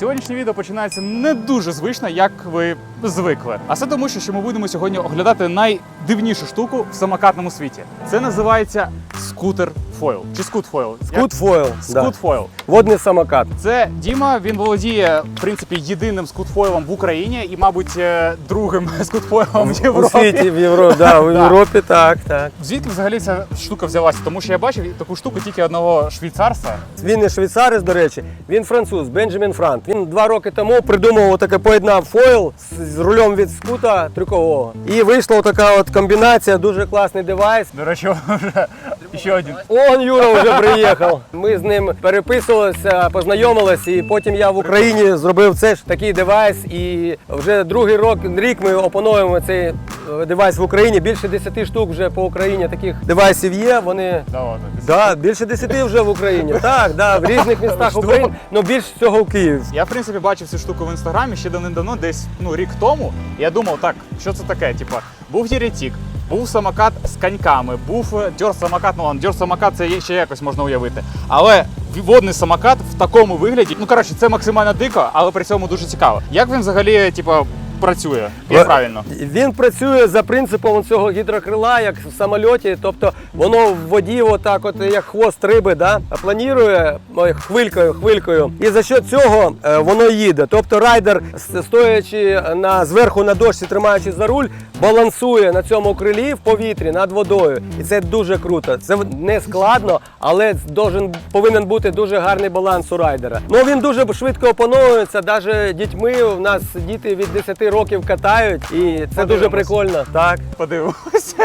Сьогоднішнє відео починається не дуже звично, як ви звикли. А це тому, що ми будемо сьогодні оглядати найдивнішу штуку в самокатному світі. Це називається скутер фойл чи скут фойл. Скутфойл. Да. Скут фойл. Водний самокат. Це Діма. Він володіє в принципі єдиним скутфойлом в Україні і, мабуть, е, другим скутфойлом в У світі, в Європі, да, в. Європі так, так. Звідки взагалі ця штука взялася? Тому що я бачив таку штуку тільки одного швейцарця. Він не швейцарець, до речі, він француз, Бенджамін Франк. Він два роки тому придумав таке поєднав фойл з, з рулем від скута трюкового. І вийшла така от комбінація, дуже класний девайс. До речі, вже ще один. Он Юра вже приїхав. Ми з ним переписувалися, познайомилися, і потім я в Україні зробив це ж такий девайс. І вже другий рок, рік ми опановуємо цей е, девайс в Україні. Більше 10 штук вже по Україні таких девайсів є. Вони Да, ладно. Да, більше десяти вже в Україні. Так, да, в різних містах України, але більш всього в Києві. Я в принципі бачив цю штуку в інстаграмі ще давним-давно, десь ну рік тому. Я думав, так, що це таке? Типа, був Єретік, був самокат з коньками, був е, дьор самокат, ну ладно, дьор самокат це ще якось можна уявити. Але водний самокат в такому вигляді, ну коротше, це максимально дико, але при цьому дуже цікаво. Як він взагалі, типа, працює? Як правильно? Він працює за принципом цього гідрокрила, як в самольоті, тобто воно в воді, отак, от як хвост риби, да, планірує хвилькою, хвилькою. І за що цього е, воно їде. Тобто райдер, стоячи на зверху на дошці, тримаючи за руль, балансує на цьому крилі в повітрі над водою. І це дуже круто. Це не складно, але должен, повинен бути дуже гарний баланс у райдера. Ну він дуже швидко опановується, навіть дітьми. У нас діти від 10 років катають, і це дуже прикольно. Так. Подивимось.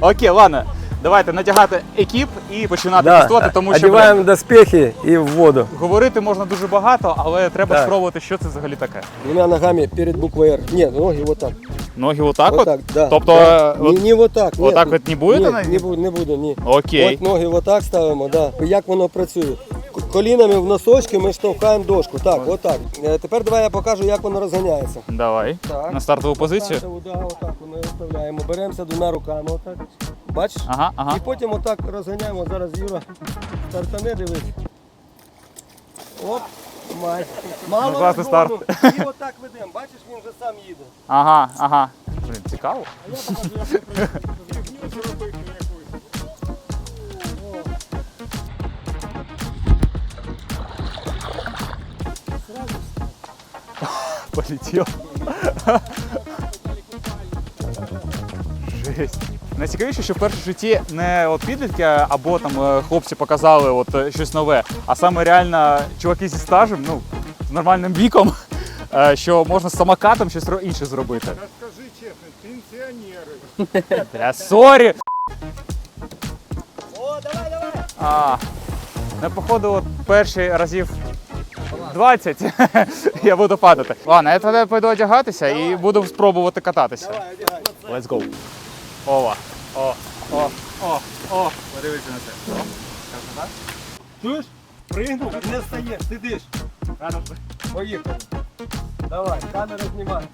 Окей, ладно. Давайте надягати екіп і починати тестувати, тому що Одіваємо блін, доспехи і в воду. говорити можна дуже багато, але треба Так. спробувати, що це взагалі таке. Двумя ногами перед буквой Р. Ні, ноги вот так. Ноги отак Вот от? так, да. Тобто, да. е, от- не, вот так. вот так от не буде Ні, на- не, буду, не буду, ні. Окей. От ноги вот так ставимо, да. Як воно працює. Колінами в носочки ми штовхаємо дошку. Так, от так. Е, Тепер давай я покажу, як воно розганяється. Давай. Так. На стартову позицію. Так, да, отак ми виставляємо. Беремося двома руками, отак. Бачиш? Ага, ага. І потім отак розганяємо. Зараз Юра стартане, дивись. Оп, май. Мало Ну, класний розгону. І отак ведемо. Бачиш, він вже сам їде. Ага, ага. Блін, цікаво. А я покажу, як це працює. Полетів. Жесть. Найцікавіше, що в житті не от підлітки або там е, хлопці показали от е, щось нове, а саме реально чуваки зі стажем, ну, з нормальним віком, е, що можна з самокатом щось інше зробити. Скажи честно, пенсионеры. Бля, сорі! О, давай, давай. А, ну, походу, от перші разів 20 я буду падати. Ладно, я тоді пойду одягатися і буду спробувати кататися. Давай, одягай. Let's go. Ова. О, о, о, о. Подивіться на це. Красота. Чуєш? Пригнув, не встаєш, сидиш. Поїхали. Давай, камера знімай.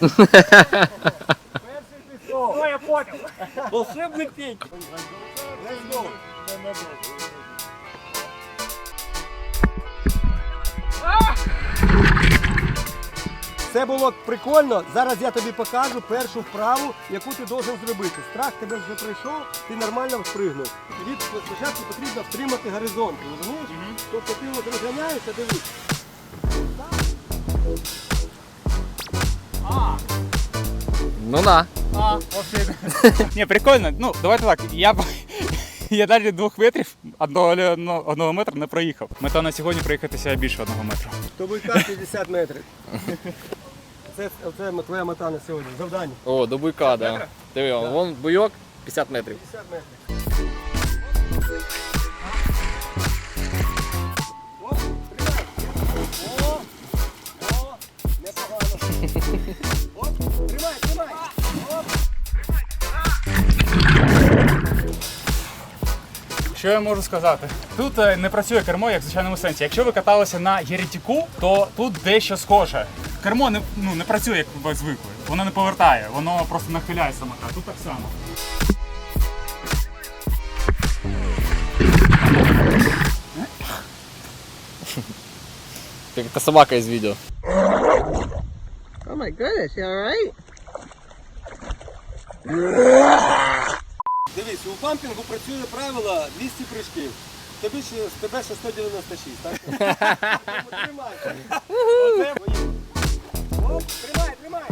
Перший пішов. Ну, я понял. Волшебник пінь. Let's go. Це було прикольно. Зараз я тобі покажу першу вправу, яку ти должен зробити. Страх тебе вже прийшов, ти нормально впригнув. Тобі спочатку потрібно втримати горизонт, розумієш? Тобто ти от розганяєшся, дивись. Ну да. А. Ні, прикольно. Ну, давайте так. Я, я далі двох метрів одного, одного, метра не проїхав. Мета на сьогодні проїхатися більше одного метра. То буйка 50 метрів. Це, це твоя мета на сьогодні. Завдання. О, до буйка, да. Диви, вон буйок 50 метрів. 50 метрів. Що я можу сказати? Тут е, не працює кермо, як в звичайному сенсі. Якщо ви каталися на Єретіку, то тут дещо схоже. Кермо не ну, не працює, як ви звикли. Воно не повертає, воно просто нахиляє самока. Тут так само. Как эта собака из видео. Oh my goodness, you alright? Дивись, у пампінгу працює правило 200 прыжків. Тобі ще, з тебе ще 196, так? Оце мої. Оп, Тримай, тримай.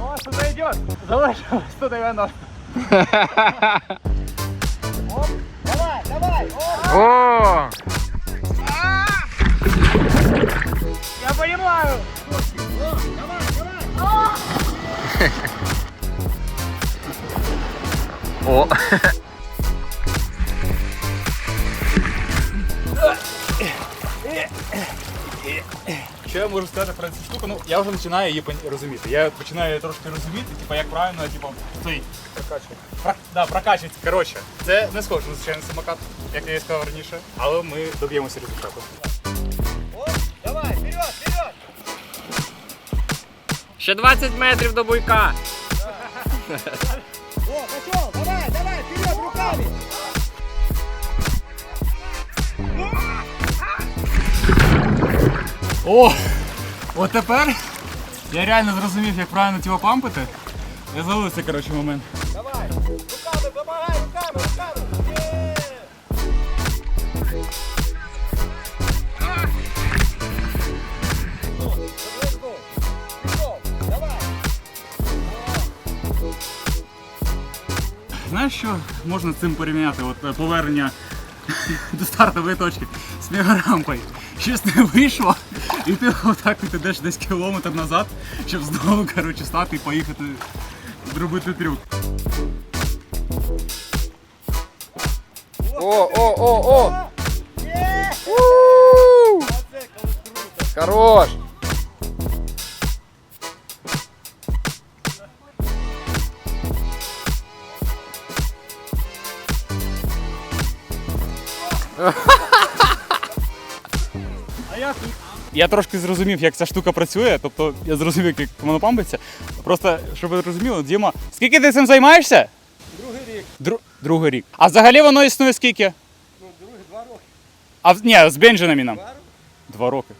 О, сюда идет. Залишилось 190. Давай, давай. Оп. О! Понимаю. О. Що я можу сказати про цю штуку? Ну, я вже починаю її розуміти. Я починаю її трошки розуміти, типу, як правильно, типу, цей прокачувати. Про, да, прокачується. Коротше, це не схоже на звичайний самокат, як я і сказав раніше, але ми доб'ємося результату. Ще 20 метрів до буйка. О, пошел, давай, давай, вперед руками. О! От тепер я реально зрозумів, як правильно тіло пампити. Я зловив цей, коротше, момент. Давай, руками, помагай, руками, руками. Знаєш, що можна з цим порівняти? От е, повернення до стартової точки з мегарампою. Щось не вийшло, і ти отак от ідеш десь кілометр назад, щоб знову коротше, стати і поїхати зробити трюк. О, о, коли круто. Хорош. Я трошки зрозумів, як ця штука працює, тобто я зрозумів, як воно пампиться. Просто, щоб ви розуміли, Діма, скільки ти цим займаєшся? Другий рік. Дру... Другий рік. А взагалі воно існує скільки? Ну, другий, два роки. А ні, з Бенджаміном. Два роки. Два роки.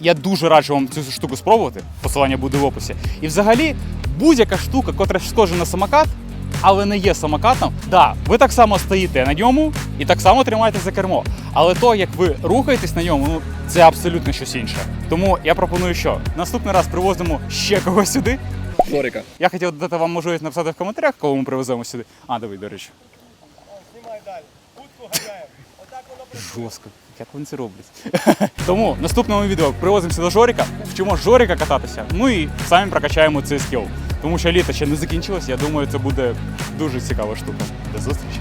Я дуже раджу вам цю штуку спробувати. Посилання буде в описі. І взагалі, будь-яка штука, котра схожа на самокат, але не є самокатом, да, ви так само стоїте на ньому і так само тримаєте за кермо. Але то, як ви рухаєтесь на ньому, ну це абсолютно щось інше. Тому я пропоную, що наступний раз привозимо ще когось сюди. Жорика. Я хотів дати вам можливість написати в коментарях, кого ми привеземо сюди. А, диви, до речі. Знімай далі. Будку ганяємо. Отак воно працює. Жорстко. Як вони це роблять? Тому в наступному відео привозимося до Жоріка, вчимо Жоріка кататися, ну і самі прокачаємо цей скіл. Тому що літо ще не закінчилось, я думаю, це буде дуже цікава штука. До зустрічі!